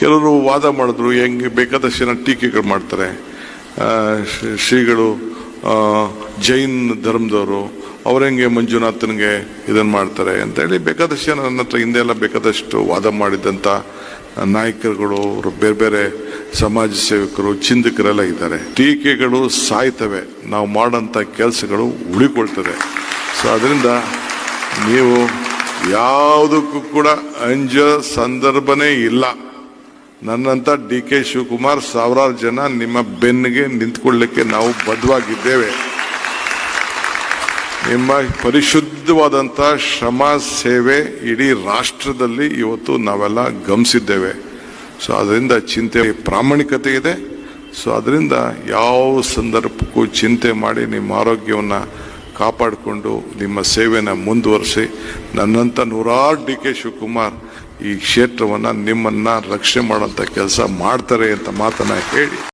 ಕೆಲವರು ವಾದ ಮಾಡಿದ್ರು, ಹೆಂಗೆ ಬೇಕಾದಷ್ಟು ಜನ ಟೀಕೆಗಳು ಮಾಡ್ತಾರೆ. ಶ್ರೀಗಳು ಜೈನ್ ಧರ್ಮದವರು ಅವ್ರೆಂಗೆ ಮಂಜುನಾಥನ್ಗೆ ಇದನ್ನು ಮಾಡ್ತಾರೆ ಅಂತೇಳಿ ಬೇಕಾದಷ್ಟು ಜನ ನನ್ನ ಹತ್ರ ಹಿಂದೆ ಎಲ್ಲ ಬೇಕಾದಷ್ಟು ವಾದ ಮಾಡಿದಂಥ ನಾಯಕರುಗಳು, ಅವರು ಬೇರೆ ಬೇರೆ ಸಮಾಜ ಸೇವಕರು, ಚಿಂತಕರೆಲ್ಲ ಇದ್ದಾರೆ. ಟೀಕೆಗಳು ಸಾಯ್ತವೆ. ನಾವು ಮಾಡೋಂಥ ಕೆಲಸಗಳು ಉಳಿಕೊಳ್ತದೆ ಸೊ ಅದರಿಂದ ನೀವು ಯಾವುದಕ್ಕೂ ಕೂಡ ಅಂಜ ಸಂದರ್ಭನೇ ಇಲ್ಲ. ನನ್ನಂತ ಡಿ ಕೆ ಶಿವಕುಮಾರ್ ಸಾವಿರಾರು ಜನ ನಿಮ್ಮ ಬೆನ್ನಿಗೆ ನಿಂತ್ಕೊಳ್ಳಿಕ್ಕೆ ನಾವು ಬದ್ಧವಾಗಿದ್ದೇವೆ. ನಿಮ್ಮ ಪರಿಶುದ್ಧವಾದಂಥ ಶ್ರಮ, ಸೇವೆ ಇಡೀ ರಾಷ್ಟ್ರದಲ್ಲಿ ಇವತ್ತು ನಾವೆಲ್ಲ ಗಮನಿಸಿದ್ದೇವೆ. ಸೊ, ಅದರಿಂದ ಚಿಂತೆ ಪ್ರಾಮಾಣಿಕತೆ ಇದೆ. ಸೊ, ಅದರಿಂದ ಯಾವ ಸಂದರ್ಭಕ್ಕೂ ಚಿಂತೆ ಮಾಡಿ ನಿಮ್ಮ ಆರೋಗ್ಯವನ್ನು ಕಾಪಾಡಿಕೊಂಡು ನಿಮ್ಮ ಸೇವೆನ ಮುಂದುವರಿಸಿ. ನನ್ನಂಥ ನೂರಾರು ಡಿ ಕೆ ಶಿವಕುಮಾರ್ ಈ ಕ್ಷೇತ್ರವನ್ನು ನಿಮ್ಮನ್ನು ರಕ್ಷಣೆ ಮಾಡೋಂಥ ಕೆಲಸ ಮಾಡ್ತಾರೆ ಅಂತ ಮಾತನ್ನು ಹೇಳಿ.